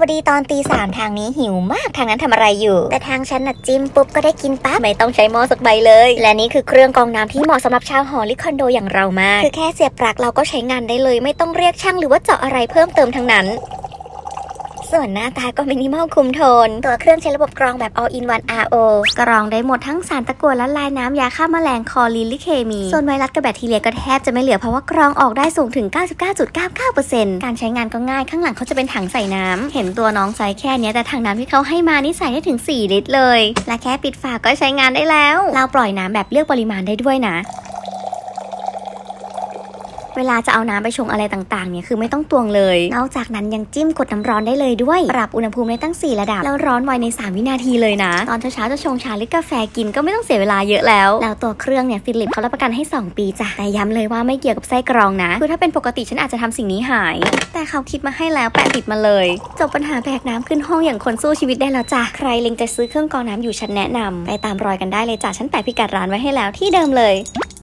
วัสดีตอนตีสามทางนี้หิวมากทางนั้นทำอะไรอยู่ แต่ทางฉันน่ะจิ้มปุ๊บก็ได้กินปั๊บไม่ต้องใช้หม้อสักใบเลย และนี่คือเครื่องกรองน้ำที่เหมาะสำหรับชาวหอหรือคอนโดอย่างเรามาก คือแค่เสียบปลั๊กเราก็ใช้งานได้เลย ไม่ต้องเรียกช่างหรือว่าเจาะอะไรเพิ่มเติมทั้งนั้น ส่วนหน้าตาก็มินิมอลคุมโทน ตัวเครื่องใช้ระบบกรองแบบ all in one RO กรองได้หมดทั้งสารตะกั่วละลายน้ำยาฆ่าแมลงคอลินหรือเคมี ส่วนไวรัสกับแบคทีเรียก็แทบจะไม่เหลือเพราะว่ากรองออกได้สูงถึง 99.99%การใช้งานก็ง่ายข้างหลังเขาจะเป็นถังใส่น้ำ เห็นตัวน้องไซส์แค่เนี้ยแต่ถังน้ำที่เขาให้มานี่ใส่ได้ถึง 4 ลิตรเลย และแค่ปิดฝาก็ใช้งานได้แล้ว เราปล่อยน้ำแบบเลือกปริมาณได้ด้วยนะ เวลาจะเอาน้ำไปชงอะไรต่างๆเนี่ยคือไม่ต้องตวงเลย นอกจากนั้นยังจิ้มกดน้ำร้อนได้เลยด้วย ปรับอุณหภูมิได้ตั้ง 4 ระดับ แล้วร้อนไวใน 3 วินาทีเลยนะ ตอนเช้าๆจะชงชาหรือกาแฟกินก็ไม่ต้องเสียเวลาเยอะแล้ว แล้วตัวเครื่องเนี่ยฟิลิปเขารับประกันให้ 2 ปีจ้ะ แต่ย้ำเลยว่าไม่เกี่ยวกับไส้กรองนะ คือถ้าเป็นปกติฉันอาจจะทำสิ่งนี้หาย แต่เขาคิดมาให้แล้วแปะติดมาเลย จบปัญหาแบกน้ำขึ้นห้องอย่างคนสู้ชีวิตได้แล้วจ้ะ ใครเล็งจะซื้อเครื่องกรองน้ำอยู่ฉันแนะนำไปตามรอยกันได้เลยจ้ะ ฉันแปะพิกัดร้านไว้ให้แล้วที่เดิมเลย